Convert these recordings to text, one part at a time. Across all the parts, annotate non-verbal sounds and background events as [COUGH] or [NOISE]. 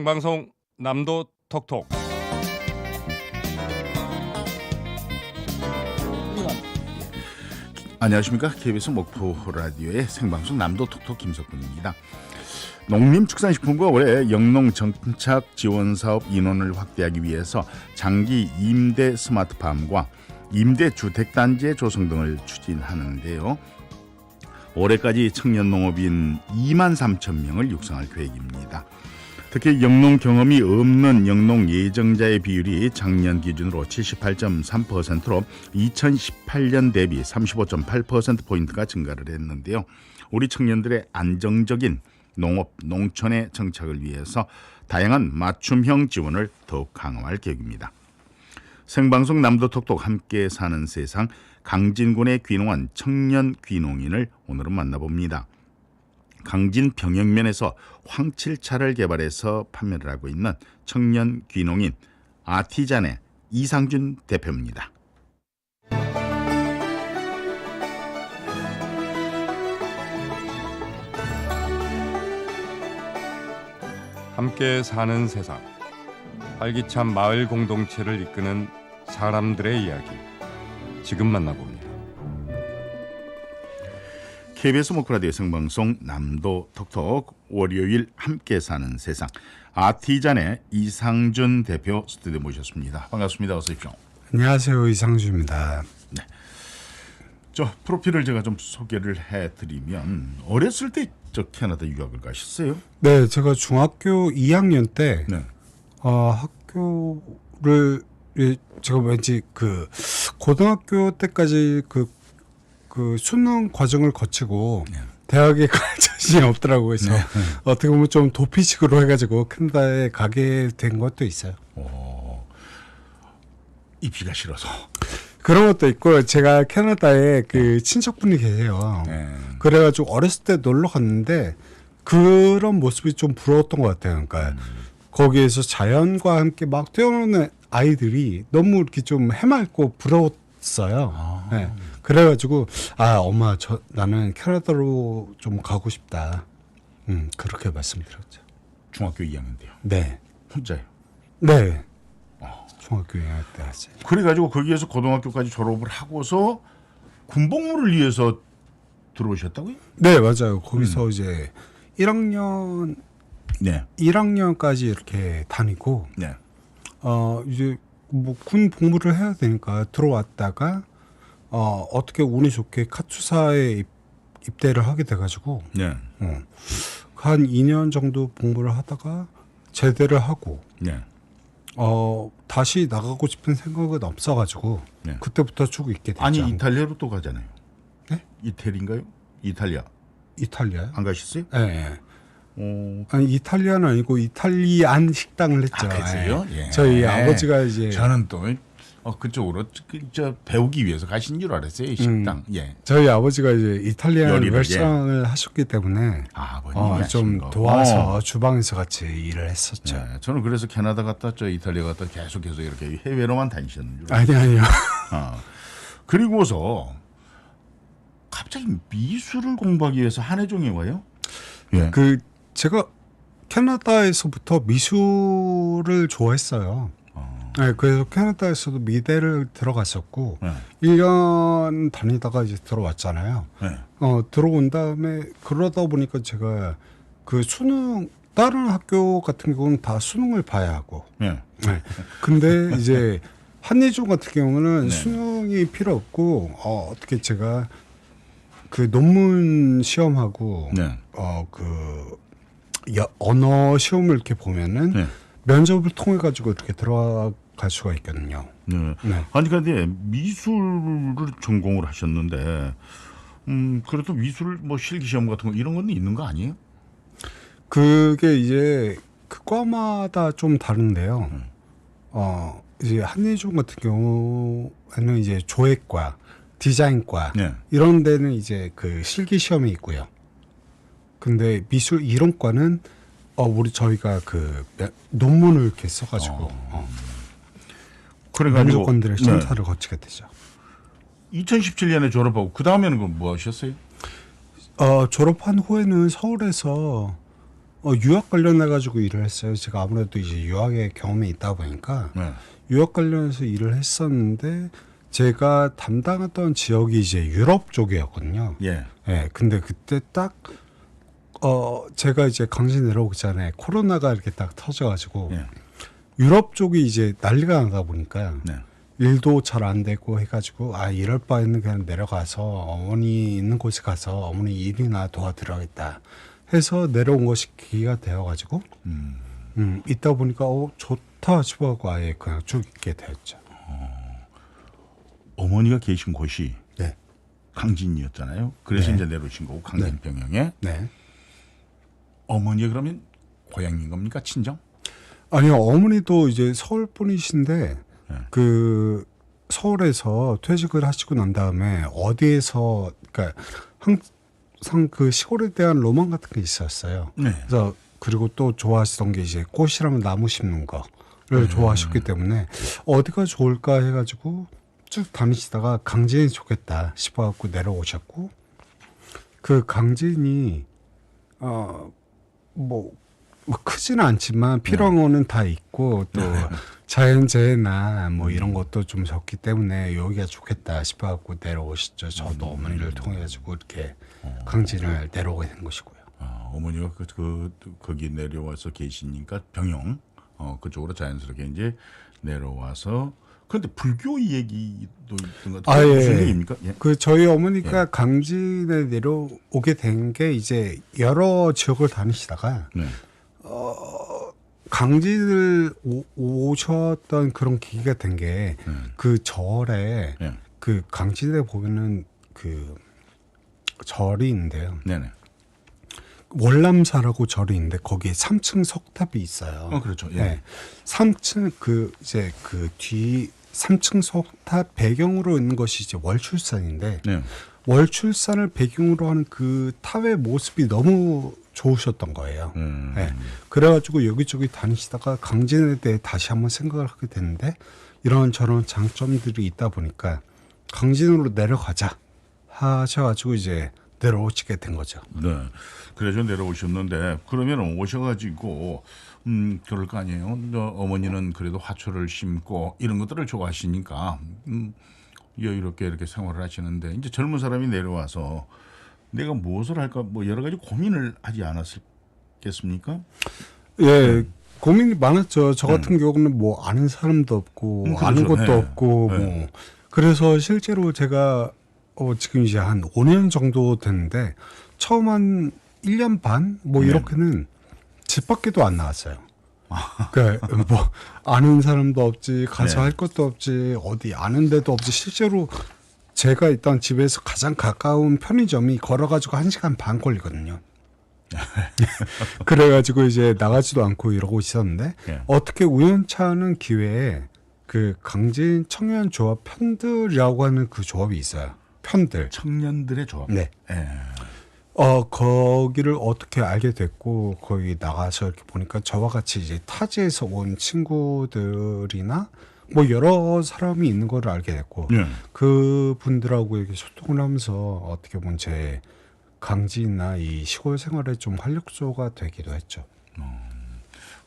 생방송 남도 톡톡 안녕하십니까 KBS 목포 라디오의 생방송 남도 톡톡 김석훈입니다. 농림축산식품부가 올해 영농 정착 지원 사업 인원을 확대하기 위해서 장기 임대 스마트팜과 임대 주택 단지의 조성 등을 추진하는데요. 올해까지 청년 농업인 2만 3천 명을 육성할 계획입니다. 특히 영농 경험이 없는 영농 예정자의 비율이 작년 기준으로 78.3%로 2018년 대비 35.8% 포인트가 증가를 했는데요. 우리 청년들의 안정적인 농업 농촌의 정착을 위해서 다양한 맞춤형 지원을 더욱 강화할 계획입니다. 생방송 남도톡톡 함께 사는 세상 강진군의 귀농한 청년 귀농인을 오늘은 만나봅니다. 강진 병영면에서 황칠차를 개발해서 판매를 하고 있는 청년 귀농인 아티잔의 이상준 대표입니다. 함께 사는 세상 활기찬 마을 공동체를 이끄는 사람들의 이야기 지금 만나봅니다. KBS 목라디오 생방송 남도 톡톡 월요일 함께 사는 세상 아티잔의 이상준 대표 스튜디오 모셨습니다. 반갑습니다. 어서 오십시오. 안녕하세요 이상주입니다. 저 프로필을 제가 좀 소개를 해드리면 어렸을 때 저 캐나다 유학을 가셨어요? 네, 제가 중학교 2학년 때 네. 어, 학교를 예, 제가 왠지 그 고등학교 때까지 그, 그 수능 과정을 거치고 네. 대학에 [LAUGHS] 갈 자신이 없더라고요. 그래서 어떻게 보면 좀 도피식으로 해가지고 캐나다에 가게 된 것도 있어요. 입시가 싫어서. 그런 것도 있고 제가 캐나다에 그 친척분이 계세요. 네. 그래가지고 어렸을 때 놀러 갔는데 그런 모습이 좀 부러웠던 것 같아요. 그러니까 거기에서 자연과 함께 막 뛰어노는 아이들이 너무 이렇게 좀 해맑고 부러웠어요. 네. 그래가지고 아 엄마 저 나는 캐나다로 좀 가고 싶다. 음 그렇게 말씀드렸죠. 중학교 2학년 때요. 네, 혼자요. 네. 중학교 2학년 때. 그래가지고 거기에서 고등학교까지 졸업을 하고서 군복무를 위해서 들어오셨다고요? 네 맞아요. 거기서 이제 1학년 네. 1학년까지 이렇게 다니고 네. 어 이제 뭐 군 복무를 해야 되니까 들어왔다가 어 어떻게 운이 좋게 카투사에 입, 입대를 하게 돼가지고 네. 어, 한 2년 정도 복무를 하다가 제대를 하고 네. 어 다시 나가고 싶은 생각은 없어가지고 네. 그때부터 쭉 있게 됐죠. 아니 이탈리아로 또 가잖아요. 네? 이태리인가요? 이탈리아 이탈리아? 안 가셨어요? 예. 예. 어, 아니 이탈리아는 아니고 이탈리안 식당을 했죠. 아, 그랬어요? 예. 예. 저희 아버지가 이제 저는 또 어, 그쪽으로 그, 저 배우기 위해서 가신 줄 알았어요. 이 식당. 예. 저희 아버지가 이제 이탈리안 요리를, 레스토랑을 하셨기 때문에 아, 어, 좀 거. 도와서 어. 주방에서 같이 일을 했었죠. 네, 저는 그래서 캐나다 갔다 저 이탈리아 갔다 계속해서 이렇게 해외로만 다니셨는 줄. 아니 아니요. [LAUGHS] 어. 그리고서 갑자기 미술을 공부하기 위해서 한해종에 와요? 예. 그 제가 캐나다에서부터 미술을 좋아했어요. 네, 그래서 캐나다에서도 미대를 들어갔었고 네. 1년 다니다가 이제 들어왔잖아요. 네. 어, 들어온 다음에 그러다 보니까 제가 그 수능 다른 학교 같은 경우는 다 수능을 봐야 하고 예. 네. 근데 이제 한예종 같은 경우는 네. 수능이 필요 없고 어, 어떻게 제가 그 논문 시험하고 네. 어그 언어 시험을 이렇게 보면은 네. 면접을 통해 가지고 이렇게 들어갈 수가 있거든요. 네. 네. 아니 근데 미술을 전공을 하셨는데 음 그래도 미술 뭐 실기 시험 같은 거 이런 건 있는 거 아니에요? 그게 이제 그 과마다 좀 다른데요. 음. 어 이제 한예종 같은 경우에는 이제 조획과 디자인과 네. 이런 데는 이제 그 실기 시험이 있고요. 근데 미술 이론과는 어 우리 저희가 그 몇- 논문을 이렇게 써가지고 어. 그래가지고 면접관들의 네. 심사를 거치게 되죠. 2017년에 졸업하고 그 다음에는 그럼 뭐 하셨어요? 어 졸업한 후에는 서울에서 어, 유학 관련해 가지고 일을 했어요. 제가 아무래도 이제 유학의 경험이 있다 보니까 네. 유학 관련해서 일을 했었는데 제가 담당했던 지역이 이제 유럽 쪽이었거든요. 예. 예, 근데 그때 딱, 어, 제가 이제 강진 내려오기 전에 코로나가 이렇게 딱 터져가지고 예. 유럽 쪽이 이제 난리가 나다 보니까 네. 일도 잘 안 되고 해가지고 아, 이럴 바에는 그냥 내려가서 어머니 있는 곳에 가서 어머니 일이나 도와드려야겠다 해서 내려온 것이 기회가 되어가지고 음. 음, 있다 보니까 어, 좋다 싶어갖고 아예 그냥 쭉 있게 되었죠. 어머니가 계신 곳이 네. 강진이었잖아요. 그래서 네. 이제 내려오신 거고 강진 병영에 네. 어머니가 그러면 고향인 겁니까 친정? 아니요 어머니도 이제 서울 분이신데 네. 그 서울에서 퇴직을 하시고 난 다음에 어디에서 그러니까 항상 그 시골에 대한 로망 같은 게 있었어요. 네. 그래서 그리고 또 좋아하시던 게 이제 꽃이라면 나무 심는 거를 좋아하셨기 때문에 어디가 좋을까 해가지고 쭉 다니시다가 강진이 좋겠다 싶어갖고 내려오셨고 그 강진이 어 뭐 뭐 크지는 않지만 필요한 다 있고 또 자연재해나 뭐 이런 것도 좀 적기 때문에 여기가 좋겠다 싶어갖고 내려오셨죠. 저도 어머니를 통해 가지고 이렇게 강진을 내려오게 된 것이고요. 아, 어머니가 그, 그 거기 내려와서 계시니까 병영 어, 그쪽으로 자연스럽게 이제 내려와서 그런데 불교 얘기도 있던 것 같아요. 아, 예. 무슨 얘기입니까? 예. 그 저희 어머니가 강진에 내려오게 된 게 이제 여러 지역을 다니시다가 네. 강진을 오, 오셨던 그런 계기가 된 게그 절에 예. 그 강진에 보면은 그 절이 있는데요. 네네. 월남사라고 절이 있는데 거기에 3층 석탑이 있어요. 어, 그렇죠. 예. 네. 3층 그 이제 그 뒤 3층 석탑 배경으로 있는 것이 이제 월출산인데 네. 월출산을 배경으로 하는 그 탑의 모습이 너무 좋으셨던 거예요. 음. 네. 그래가지고 여기저기 다니시다가 강진에 대해 다시 한번 생각을 하게 됐는데 이런 저런 장점들이 있다 보니까 강진으로 내려가자 하셔가지고 이제 내려오시게 된 거죠. 네. 그래서 내려오셨는데 그러면 오셔가지고 음 그럴 거 아니에요. 너 어머니는 그래도 화초를 심고 이런 것들을 좋아하시니까 음 여유롭게 이렇게 생활을 하시는데 이제 젊은 사람이 내려와서 내가 무엇을 할까 뭐 여러 가지 고민을 하지 않았겠습니까? 예, 고민이 많았죠. 저 같은 경우는 뭐 아는 사람도 없고 음, 그렇죠. 아는 것도 네. 없고 네. 뭐 그래서 실제로 제가 어 지금 이제 한 5년 정도 됐는데 처음 한 1년 반뭐 네. 이렇게는 집 밖에도 안 나왔어요. 그러니까 뭐 아는 사람도 없지 가서 네. 할 것도 없지 어디 아는 데도 없지 실제로 제가 있던 집에서 가장 가까운 편의점이 걸어가지고 한 시간 반 걸리거든요. [LAUGHS] 그래가지고 이제 나가지도 않고 이러고 있었는데 예. 어떻게 우연찮은 기회에 그 강진 청년 조합 편들이라고 하는 그 조합이 있어요. 편들. 청년들의 조합. 네. 예. 어 거기를 어떻게 알게 됐고 거기 나가서 이렇게 보니까 저와 같이 이제 타지에서 온 친구들이나 뭐 여러 사람이 있는 걸 알게 됐고 예. 그 분들하고 이렇게 소통을 하면서 어떻게 보면 제 강진이나 이 시골 생활에 좀 활력소가 되기도 했죠.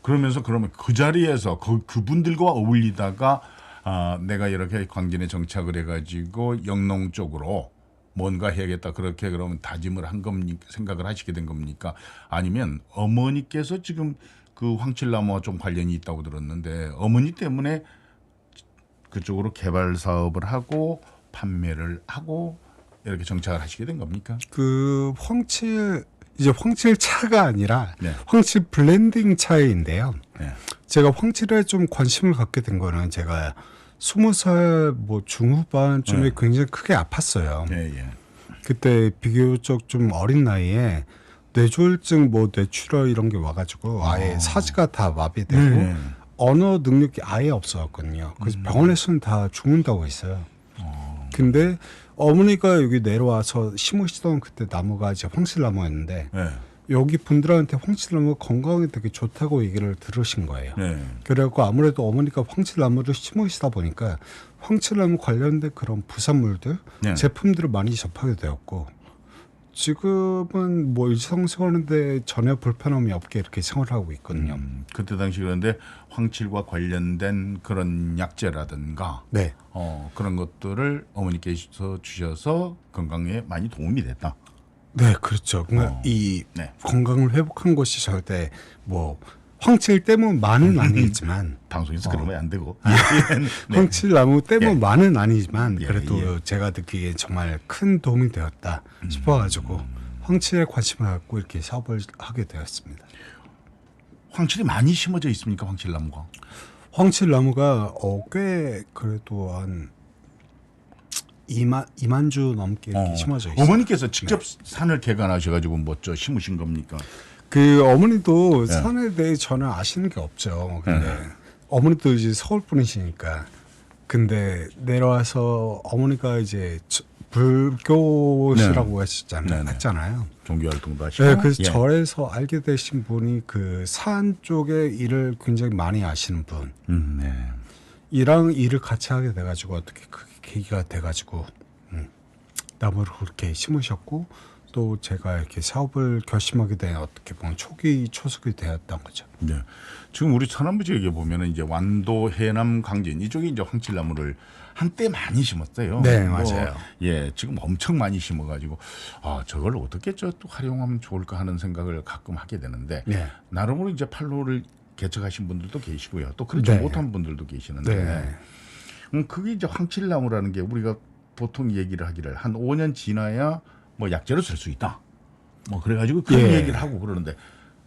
그러면서 그러면 그 자리에서 그 그분들과 어울리다가 아, 내가 이렇게 광진에 정착을 해가지고 영농 쪽으로 뭔가 해야겠다 그렇게 그러면 다짐을 한 겁니까 생각을 하시게 된 겁니까 아니면 어머니께서 지금 그 황칠나무와 좀 관련이 있다고 들었는데 어머니 때문에 그쪽으로 개발 사업을 하고 판매를 하고 이렇게 정착을 하시게 된 겁니까? 그 황칠 이제 황칠 차가 아니라 네. 황칠 블렌딩 차인데요. 네. 제가 황칠에 좀 관심을 갖게 된 거는 제가 스무 살 뭐 중후반쯤에 네. 굉장히 크게 아팠어요. 예, 예. 그때 비교적 좀 어린 나이에 뇌졸중 뭐 뇌출혈 이런 게 와가지고 아예 사지가 다 마비되고 네. 언어 능력이 아예 없었거든요. 그래서 병원에서는 다 죽는다고 했어요. 근데 어머니가 여기 내려와서 심으시던 그때 나무가 이제 황실나무였는데 예. 여기 분들한테 황실나무가 건강에 되게 좋다고 얘기를 들으신 거예요. 네. 그래갖고 아무래도 어머니가 황칠나무를 심으시다 보니까 황칠나무 관련된 그런 부산물들 네. 제품들을 많이 접하게 되었고 지금은 뭐 일상생활하는데 전혀 불편함이 없게 이렇게 생활하고 있거든요. 음, 그때 당시 그런데 황칠과 관련된 그런 약재라든가 네. 어, 그런 것들을 어머니께서 주셔서 건강에 많이 도움이 됐다. 네, 그렇죠. 그러니까 어. 이 네. 건강을 회복한 것이 절대 뭐 황칠 때문만은 아니지만 [LAUGHS] 방송에서 어. 그러면 안 되고. [LAUGHS] 네. 황칠 나무 때문만은 예. 아니지만 예, 그래도 예. 제가 듣기에 정말 큰 도움이 되었다 음. 싶어가지고 황칠에 관심을 갖고 이렇게 사업을 하게 되었습니다. 황칠이 많이 심어져 있습니까? 황칠 나무가. 황칠 나무가 어, 꽤 그래도 한 2만 2만 주 넘게 이렇게 어. 심어져 있어요. 어머니께서 직접 산을 개간하셔가지고 뭐저 심으신 겁니까? 그 어머니도 네. 산에 대해 전혀 아시는 게 없죠. 근데 어머니도 이제 서울 분이시니까 근데 내려와서 어머니가 이제 저- 불교시라고 하셨잖아요. 네, 네. 했잖아요. 종교 활동도 하시고. 네, 그래서 예. 절에서 알게 되신 분이 그 산 쪽에 일을 굉장히 많이 아시는 분. 음, 네. 이랑 일을 같이 하게 돼가지고 어떻게 그 계기가 돼가지고 음, 나무를 그렇게 심으셨고 또 제가 이렇게 사업을 결심하게 된 어떻게 보면 초기 초석이 되었던 거죠. 네. 지금 우리 천안부 지역에 보면은 이제 완도, 해남, 강진 이쪽에 이제 황칠나무를 한때 많이 심었어요. 네, 뭐, 맞아요. 예, 지금 엄청 많이 심어가지고 아 저걸 어떻게 저 또 활용하면 좋을까 하는 생각을 가끔 하게 되는데 네. 나름으로 이제 팔로를 개척하신 분들도 계시고요. 또 그렇지 네. 못한 분들도 계시는데 네. 음, 그게 이제 황칠나무라는 게 우리가 보통 얘기를 하기를 한 5년 지나야 뭐 약재로 쓸 수 있다. 뭐 그래가지고 그런 예. 얘기를 하고 그러는데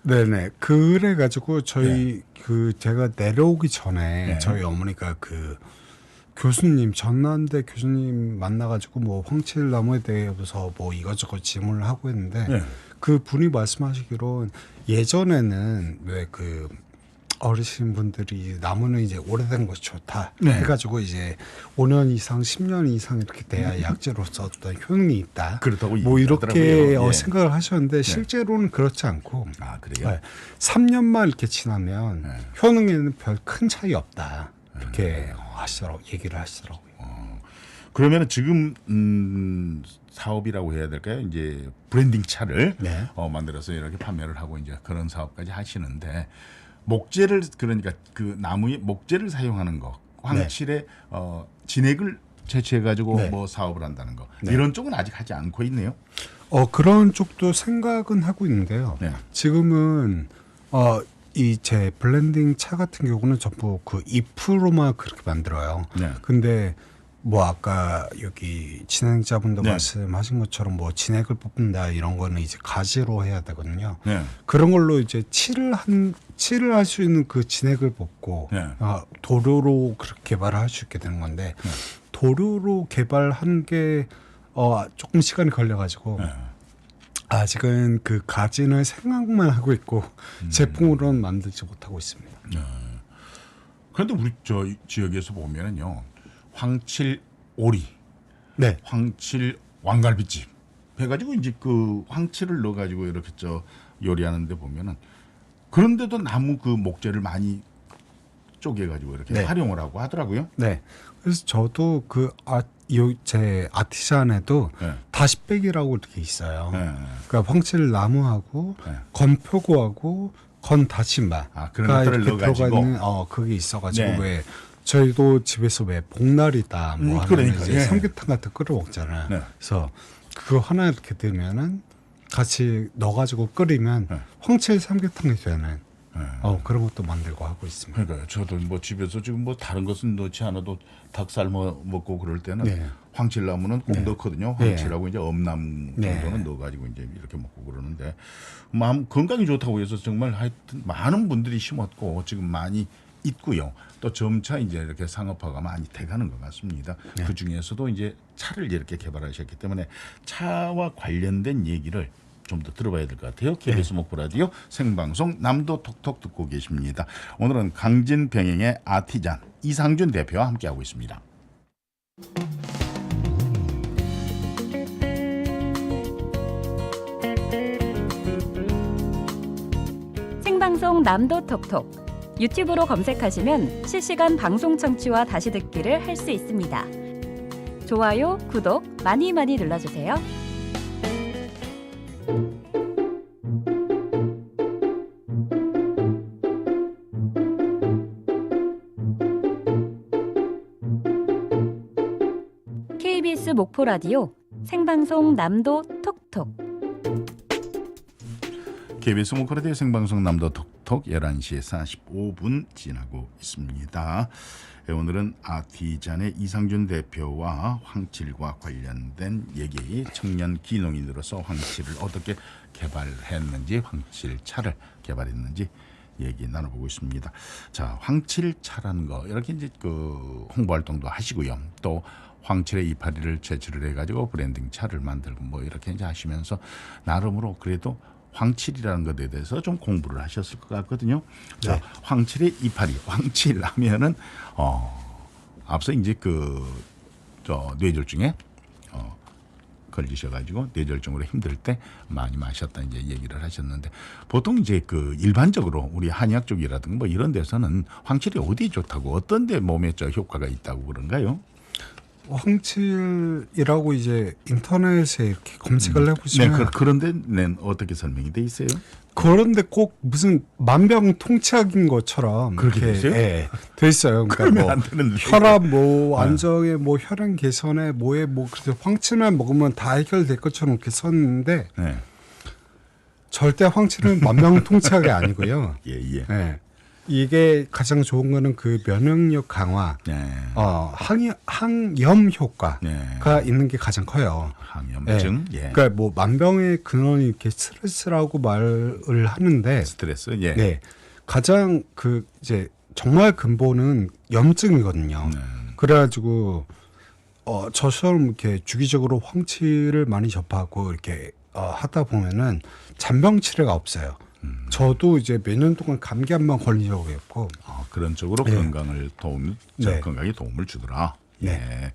네네. 그래가지고 저희 그 제가 내려오기 전에 네. 저희 어머니가 그 교수님 전남대 교수님 만나가지고 뭐 황칠나무에 대해서 뭐 이것저것 질문을 하고 했는데 예. 그 분이 말씀하시기로 예전에는 왜그 어르신 분들이 나무는 이제 오래된 것이 좋다 네. 해가지고 이제 5년 이상 10년 이상 이렇게 돼야 약재로 썼던 효능이 있다. 음. 그렇다고 뭐 이렇게 얘기하더라고요. 어, 예. 생각을 하셨는데 실제로는 그렇지 않고 아 그래요? 네. 3년만 이렇게 지나면 네. 효능에는 별 큰 차이 없다. 이렇게 하시더라고 얘기를 하시더라고요. 그러면은 지금 음, 사업이라고 해야 될까요? 이제 브랜딩 차를 네. 어, 만들어서 이렇게 판매를 하고 이제 그런 사업까지 하시는데 목재를 그러니까 그 나무의 목재를 사용하는 거 황칠에 어, 진액을 채취해 가지고 네. 뭐 사업을 한다는 거 네. 이런 쪽은 아직 하지 않고 있네요. 어 그런 쪽도 생각은 하고 있는데요. 네. 지금은 어 이 제 블렌딩 차 같은 경우는 전부 그 잎으로만 그렇게 만들어요. 네. 근데 뭐 아까 여기 진행자분도 네. 말씀하신 것처럼 뭐 진액을 뽑는다 이런 거는 이제 가지로 해야 되거든요. 네. 그런 걸로 이제 칠을 한 칠을 할수 있는 그 진액을 뽑고 네. 아, 도료로 그렇게 개발을 할 수 있게 되는 건데 네. 도료로 개발하는 게 어, 조금 시간이 걸려가지고 네. 아직은 그 가진을 생각만 하고 있고 음. 제품으로는 만들지 못하고 있습니다. 그런데 우리 저 지역에서 보면은요 황칠 오리 네, 황칠 왕갈비집 해가지고 이제 그 황칠을 넣어가지고 이렇게 저 요리하는데 보면은 그런데도 나무 그 목재를 많이 쪼개가지고 이렇게 네. 활용을 하고 하더라고요. 네. 그래서 저도 그 아, 요제 아티산에도 네. 다시백이라고 이렇게 있어요. 네. 그러니까 황칠 나무하고 네. 건표고하고 건 다시마 아, 그런 것들을 넣어가지고. 들어가 있는 어 그게 있어가지고 네. 왜 저희도 집에서 왜 복날이다 뭐 음, 하면 그러니까, 이제 예. 삼계탕 같은 거 끓여 먹잖아요. 네. 그래서 그거 하나 이렇게 들면은 같이 넣어가지고 끓이면 네. 황칠 삼계탕이 되는 네. 어 그런 것도 만들고 하고 있습니다. 그러니까요. 저도 뭐 집에서 지금 뭐 다른 것은 넣지 않아도 닭 삶아 먹고 그럴 때는 네. 황칠나무는 꼭 네. 넣거든요. 네. 황칠하고 이제 엄나무 네. 정도는 넣어가지고 이제 이렇게 먹고 그러는데 마음 건강이 좋다고 해서 정말 하여튼 많은 분들이 심었고 지금 많이 있고요. 또 점차 이제 이렇게 상업화가 많이 돼가는 것 같습니다. 네. 그 중에서도 이제 차를 이렇게 개발하셨기 때문에 차와 관련된 얘기를 좀 더 들어봐야 될 것 같아요. KBS 목포 라디오 생방송 남도 톡톡 듣고 계십니다. 오늘은 강진 병행의 아티잔 이상준 대표와 함께하고 있습니다. 생방송 남도 톡톡 유튜브로 검색하시면 실시간 방송 청취와 다시 듣기를 할 수 있습니다. 좋아요, 구독 많이 많이 눌러주세요. KBS 목포 라디오 생방송 남도 톡톡. KBS 목포 라디오 생방송 남도 톡 톡 11시 45분 지나고 있습니다. 예, 오늘은 아티잔의 이상준 대표와 황칠과 관련된 얘기 청년 기농인으로서 황칠을 어떻게 개발했는지 황칠 차를 개발했는지 얘기 나눠보고 있습니다. 자, 황칠차라는 거 이렇게 이제 그 홍보 활동도 하시고요. 또 황칠의 이파리를 채취를 해가지고 브랜딩 차를 만들고 뭐 이렇게 이제 하시면서 나름으로 그래도 황칠이라는 것에 대해서 좀 공부를 하셨을 것 같거든요. 자, 황칠의 이파리, 황칠 하면은 어 앞서 이제 그 저 뇌졸중에 어 걸리셔가지고 뇌졸중으로 힘들 때 많이 마셨다 이제 얘기를 하셨는데 보통 이제 그 일반적으로 우리 한의학 쪽이라든가 뭐 이런 데서는 황칠이 어디 좋다고 어떤 데 몸에 저 효과가 있다고 그런가요? 황칠이라고 이제 인터넷에 이렇게 검색을 네, 해보시면 그, 그런데 는 어떻게 설명이 돼 있어요? 그런데 꼭 무슨 만병통치약인 것처럼 그렇게 돼 있어요? 예, 돼 있어요. 그러니까 뭐. 혈압 뭐 네. 안정에 뭐 혈행 개선에 뭐에 뭐 그래서 황칠만 먹으면 다 해결될 것처럼 이렇게 썼는데 네. 절대 황칠은 만병통치약이 아니고요. [LAUGHS] 예, 예. 예. 이게 가장 좋은 거는 그 면역력 강화, 네. 어, 항, 항염 효과가 네. 있는 게 가장 커요. 항염증, 예. 그러니까 뭐 만병의 근원이 이렇게 스트레스라고 말을 하는데 스트레스, 예. 네. 가장 그 이제 정말 근본은 염증이거든요. 네. 그래가지고 어 저처럼 이렇게 주기적으로 황치를 많이 접하고 이렇게 어, 하다 보면은 잔병 치레가 없어요. 음. 저도 이제 몇 년 동안 감기 한 번 걸린 적이 없고 아, 그런 쪽으로 네. 건강을 도움, 저 네. 건강에 도움을 주더라. 네. 예.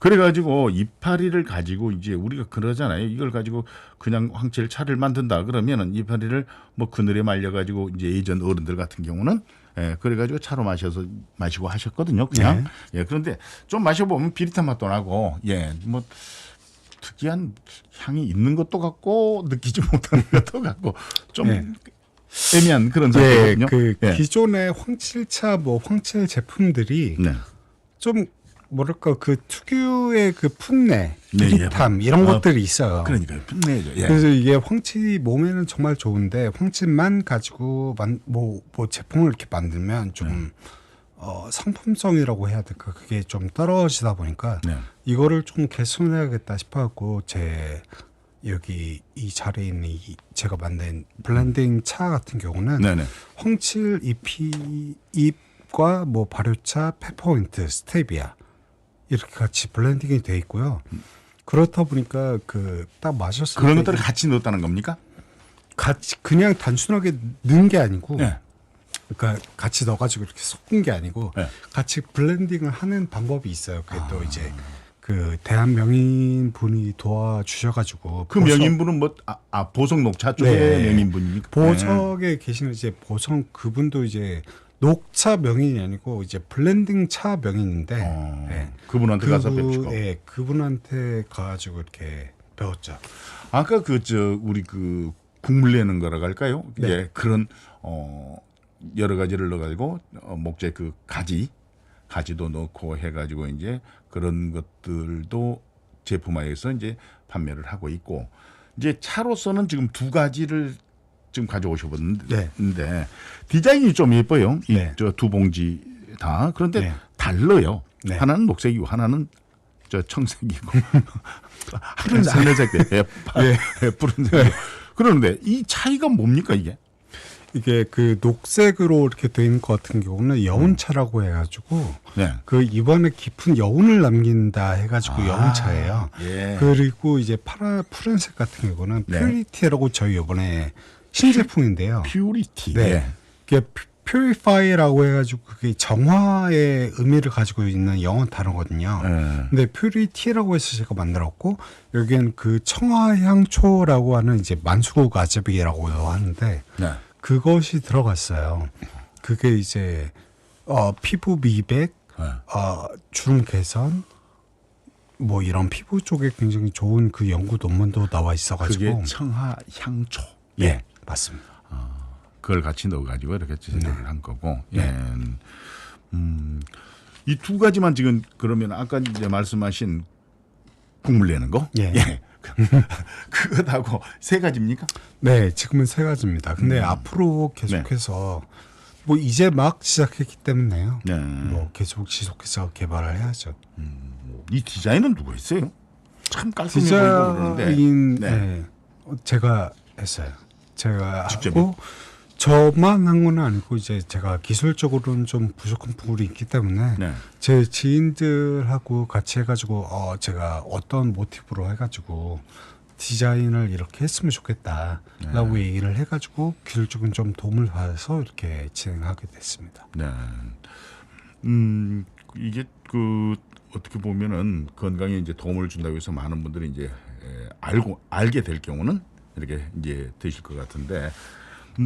그래가지고 이파리를 가지고 이제 우리가 그러잖아요. 이걸 가지고 그냥 황칠 차를 만든다 그러면은 이파리를 뭐 그늘에 말려가지고 이제 예전 어른들 같은 경우는 예, 그래가지고 차로 마셔서 마시고 하셨거든요. 그냥. 예, 그런데 좀 마셔보면 비릿한 맛도 나고, 예, 뭐 특이한 향이 있는 것도 같고 느끼지 못하는 [LAUGHS] 것도 같고 좀 네. 애매한 그런 예, 상태거든요. 그 예. 기존의 황칠차 뭐 황칠 제품들이 네. 좀 뭐랄까 그 특유의 그 풋내, 네, 예. 비릿함 이런 아, 것들이 있어요. 그러니까요. 풋내죠. 예. 그래서 이게 황칠이 몸에는 정말 좋은데 황칠만 가지고 만, 뭐, 뭐 제품을 이렇게 만들면 좀 네. 어, 상품성이라고 해야 될까 그게 좀 떨어지다 보니까 네. 이거를 좀 개선해야겠다 싶어갖고 제 여기 이 자리에 있는 이 제가 만든 블렌딩 차 같은 경우는 네네. 황칠 잎이 잎과 뭐 발효차, 페퍼민트, 스테비아 이렇게 같이 블렌딩이 돼 있고요. 그렇다 보니까 그 딱 마셨을 그런 때 것들을 같이 넣었다는 겁니까? 같이 그냥 단순하게 넣은 게 아니고 네. 그러니까 같이 넣어가지고 이렇게 섞은 게 아니고 네. 같이 블렌딩을 하는 방법이 있어요. 그게 또 이제 그 대한 명인 분이 도와주셔가지고 그 보석- 명인분은 뭐 아, 아, 보석 녹차 쪽의 네. 명인분입니까? 보석에 계시는 이제 보석 그분도 이제 녹차 명인이 아니고 이제 블렌딩 차 명인인데 네. 어, 네. 그분한테 가서 그분- 뵙시고. 예, 그분한테 가가지고 이렇게 배웠죠. 아까 그 저 우리 그 국물 내는 거라고 할까요? 네. 예, 그런 어 여러 가지를 넣어가지고 어, 목재 그 가지 가지도 넣고 해가지고 이제 그런 것들도 제품화해서 이제 판매를 하고 있고 이제 차로서는 지금 두 가지를 지금 가져오셔봤는데 네. 디자인이 좀 예뻐요. 네. 이저두 봉지 다 그런데 네. 달라요. 네. 하나는 녹색이고 하나는 저 청색이고 [LAUGHS] 하늘 하늘색 예, 파- 예. 예, 푸른색. 그러는데 이 차이가 뭡니까 이게? 이게 그 녹색으로 이렇게 돼 있는 것 같은 경우는 여운차라고 해가지고 네. 그 입안에 깊은 여운을 남긴다 해가지고 아, 여운차예요. 예. 그리고 이제 파라 푸른색 같은 경우는 네. 퓨리티라고 저희 이번에 신제품인데요. 퓨리티. 네. 예. 퓨리파이라고 해가지고 그게 정화의 의미를 가지고 있는 영어 단어거든요. 예. 근데 퓨리티라고 해서 제가 만들었고 여기엔 그 청화향초라고 하는 이제 만수국 아즈빅이라고 하는데 네. 그것이 들어갔어요. 그게 이제 어, 피부 미백, 네. 어, 주름 개선, 뭐 이런 피부 쪽에 굉장히 좋은 그 연구 논문도 나와 있어가지고 그게 청하 향초. 예 맞습니다. 그걸 같이 넣어가지고 이렇게 제작을 한 거고. 예. 음, 이 두 가지만 지금 그러면 아까 이제 말씀하신 국물 내는 거. 예. [LAUGHS] 그것하고 세 가지입니까? 네 지금은 세 가지입니다. 근데 음. 앞으로 계속해서 뭐 이제 막 시작했기 때문에요. 네. 뭐 계속 지속해서 개발을 해야죠. 이 디자인은 누가 했어요? 참 깔끔해 보이고 그러는데. 디자인 네. 네. 어, 제가 했어요. 제가 직접요? 하고 저만 한 건 아니고 이제 제가 기술적으로는 좀 부족한 부분이 있기 때문에 네. 제 지인들하고 같이 해가지고 어 제가 어떤 모티브로 해가지고 디자인을 이렇게 했으면 좋겠다라고 네. 얘기를 해가지고 기술적인 좀 도움을 받아서 이렇게 진행하게 됐습니다. 네. 음, 이게 그 어떻게 보면은 건강에 이제 도움을 준다고 해서 많은 분들이 이제 에, 알고 알게 될 경우는 이렇게 이제 되실 것 같은데 음,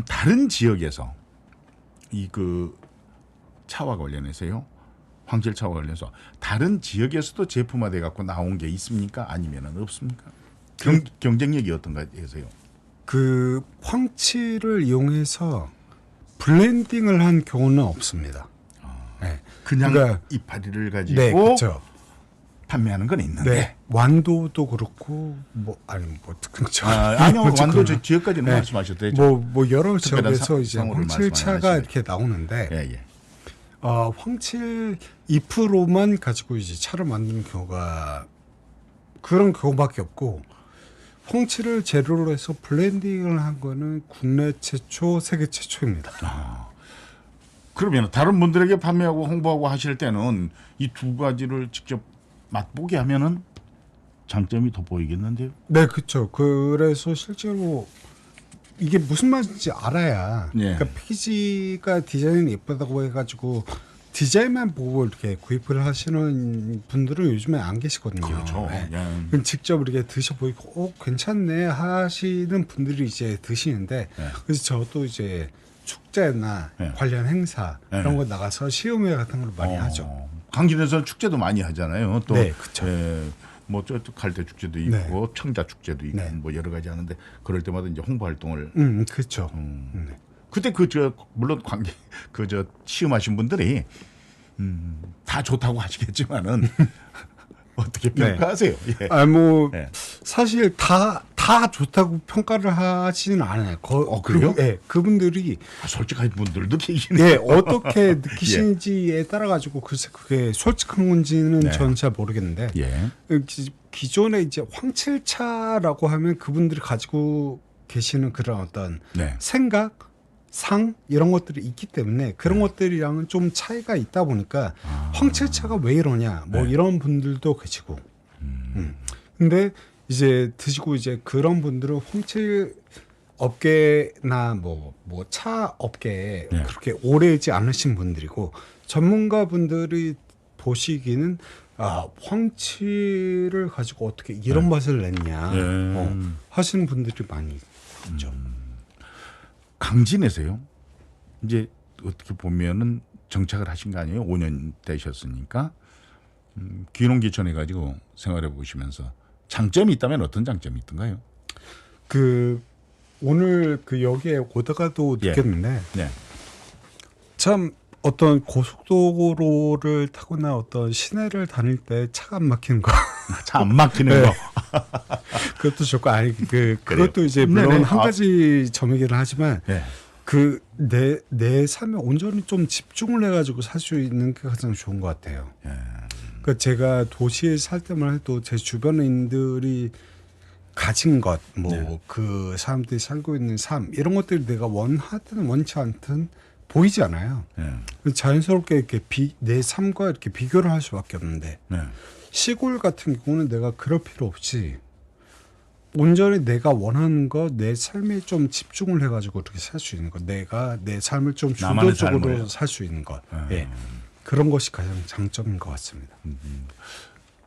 다른 지역에서 이 그 차와 관련해서요. 황실 차와 관련해서 다른 지역에서도 제품화돼 갖고 나온 게 있습니까? 아니면은 없습니까? 경, 경쟁력이 어떤가 해서요. 그 황치를 이용해서 블렌딩을 한 경우는 없습니다. 네. 그냥 그러니까- 이파리를 가지고 네, 그렇죠. 판매하는 건 있는데 네, 완도도 그렇고 뭐 아니 뭐 특징 아, 아니요 완도 저 지역까지는 네. 말씀하셔도 되죠. 뭐, 뭐 여러 지역에서 사- 이제 황칠차가. 이렇게 나오는데 예, 예. 어, 황칠 잎으로만 가지고 이제 차를 만드는 경우가 그런 경우밖에 없고 황칠을 재료로 해서 블렌딩을 한 거는 국내 최초, 세계 최초입니다. 그러면 다른 분들에게 판매하고 홍보하고 하실 때는 이 두 가지를 직접 맛보게 하면은 장점이 더 보이겠는데요. 네, 그렇죠. 그래서 실제로 이게 무슨 맛인지 알아야. 예. 그러니까 패키지가 디자인이 예쁘다고 해가지고 디자인만 보고 이렇게 구입을 하시는 분들은 요즘에 안 계시거든요. 그렇죠. 네. 예. 그럼 직접 이렇게 드셔보이고, 어, 괜찮네 하시는 분들이 이제 드시는데, 네. 그래서 저도 이제 축제나 네. 관련 행사 네. 이런 거 나가서 시음회 같은 걸 많이 어, 하죠. 강진에서는 축제도 많이 하잖아요. 또 네, 그쵸. 예, 뭐 갈대 축제도 있고 네. 청자 축제도 있고 네. 뭐 여러 가지 하는데 그럴 때마다 이제 홍보 활동을 음, 그렇죠. 음. 그때 그 저 물론 관계 그 저 시음하신 분들이 음, 다 좋다고 하시겠지만은 [LAUGHS] [LAUGHS] 어떻게 네. 평가하세요? 예. 아, 뭐, 네. 사실 다, 다 좋다고 평가를 하지는 않아요. 거, 어, 그래요? 그, 예, 그분들이, 아, 솔직한 분들도 계시네요. 예, 어떻게 [LAUGHS] 느끼시는지에 따라 가지고, 글쎄, 그게 솔직한 건지는 네. 저는 잘 모르겠는데, 예. 기, 기존에 이제 황칠차라고 하면 그분들이 가지고 계시는 그런 어떤 네. 생각, 상 이런 것들이 있기 때문에 그런 것들이랑은 좀 차이가 있다 보니까 황칠차가 왜 이러냐 뭐 네. 이런 분들도 계시고 음. 근데 이제 드시고 이제 그런 분들은 황칠 업계나 뭐 뭐 차 업계에 네. 그렇게 오래지 않으신 분들이고 전문가 분들이 보시기는 아 황칠을 가지고 어떻게 이런 맛을 냈냐 네. 어, 하시는 분들이 많이 있죠. 강진에서요. 이제 어떻게 보면은 정착을 하신 거 아니에요? 5년 되셨으니까 음, 귀농귀촌해 가지고 생활해 보시면서 장점이 있다면 어떤 장점이 있던가요? 그 오늘 그 여기에 오다가도 예. 느꼈는데 네. 참 어떤 고속도로를 타거나 어떤 시내를 다닐 때 차가 안 막히는 거 차 안 막히는 [LAUGHS] 네. 거. [LAUGHS] 그것도 좋고 아니 그 그래요? 그것도 이제 물론 네네. 한 아. 가지 점이긴 하지만 네. 그내내 삶에 온전히 좀 집중을 해가지고 살 수 있는 게 가장 좋은 것 같아요. 예. 그 제가 도시에 살 때만 해도 제 주변인들이 가진 것, 뭐 네. 그 사람들이 살고 있는 삶 이런 것들이 내가 원하든 원치 않든 보이지 않아요. 예. 자연스럽게 이렇게 비, 내 삶과 이렇게 비교를 할 수밖에 없는데 네. 시골 같은 경우는 내가 그럴 필요 없이 온전히 내가 원하는 거 내 삶에 좀 집중을 해가지고 이렇게 살 수 있는 것, 내가 내 삶을 좀 주도적으로. 살 수 있는 것, 아. 예. 그런 것이 가장 장점인 것 같습니다.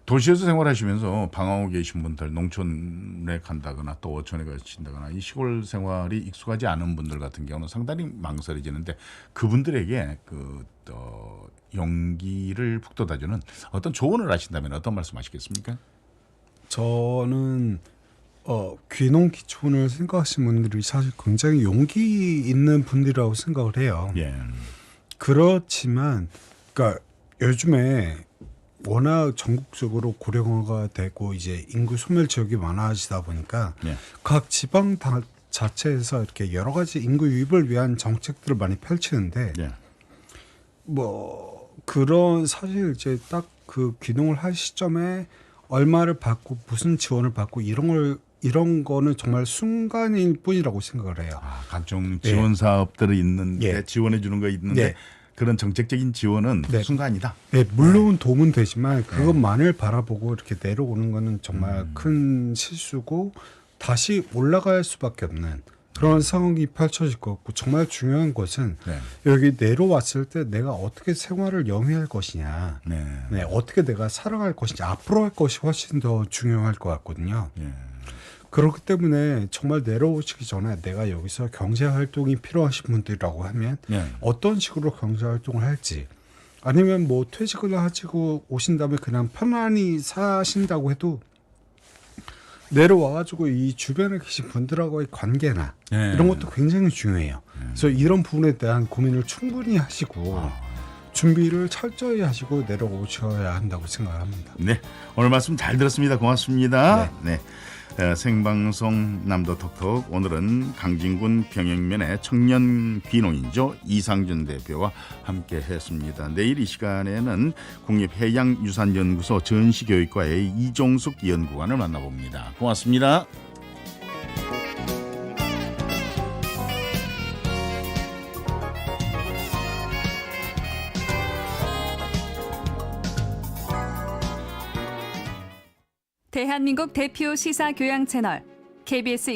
도시에서 생활하시면서 방황하고 계신 분들 농촌에 간다거나 또 어촌에 가신다거나 이 시골 생활이 익숙하지 않은 분들 같은 경우는 상당히 망설여지는데 그분들에게 그 어, 용기를 북돋아주는 어떤 조언을 하신다면 어떤 말씀 하시겠습니까? 저는 어, 귀농 기촌을 생각하시는 분들이 사실 굉장히 용기 있는 분들이라고 생각을 해요. 예. 그렇지만 그러니까 요즘에 워낙 전국적으로 고령화가 되고 이제 인구 소멸 지역이 많아지다 보니까 예. 각 지방 다 자체에서 이렇게 여러 가지 인구 유입을 위한 정책들을 많이 펼치는데 예. 뭐 그런 사실 이제 딱 그 귀농을 할 시점에 얼마를 받고 무슨 지원을 받고 이런 걸 이런 거는 정말 순간일 뿐이라고 생각을 해요. 아, 각종 지원 사업들이 있는데 예. 지원해 주는 거 있는데 예. 그런 정책적인 지원은 네. 순간이다. 네, 물론 도움은 되지만 그것만을 바라보고 이렇게 내려오는 거는 정말 큰 실수고 다시 올라갈 수밖에 없는 그런 상황이 펼쳐질 것 같고 정말 중요한 것은 네. 여기 내려왔을 때 내가 어떻게 생활을 영위할 것이냐, 네. 네, 어떻게 내가 살아갈 것이냐, 앞으로 할 것이 훨씬 더 중요할 것 같거든요. 예. 그렇기 때문에 정말 내려오시기 전에 내가 여기서 경제 활동이 필요하신 분들이라고 하면 예. 어떤 식으로 경제 활동을 할지 아니면 뭐 퇴직을 하시고 오신 다음에 그냥 편안히 사신다고 해도 내려와가지고 이 주변에 계신 분들하고의 관계나 예. 이런 것도 굉장히 중요해요. 그래서 이런 부분에 대한 고민을 충분히 하시고 준비를 철저히 하시고 내려오셔야 한다고 생각합니다. 네, 오늘 말씀 잘 들었습니다. 고맙습니다. 네. 어, 생방송 남도 톡톡 오늘은 강진군 병영면의 청년 귀농인조 이상준 대표와 함께 했습니다. 내일 이 시간에는 국립해양유산연구소 전시교육과의 이종숙 연구관을 만나봅니다. 고맙습니다. 대한민국 대표 시사 교양 채널 KBS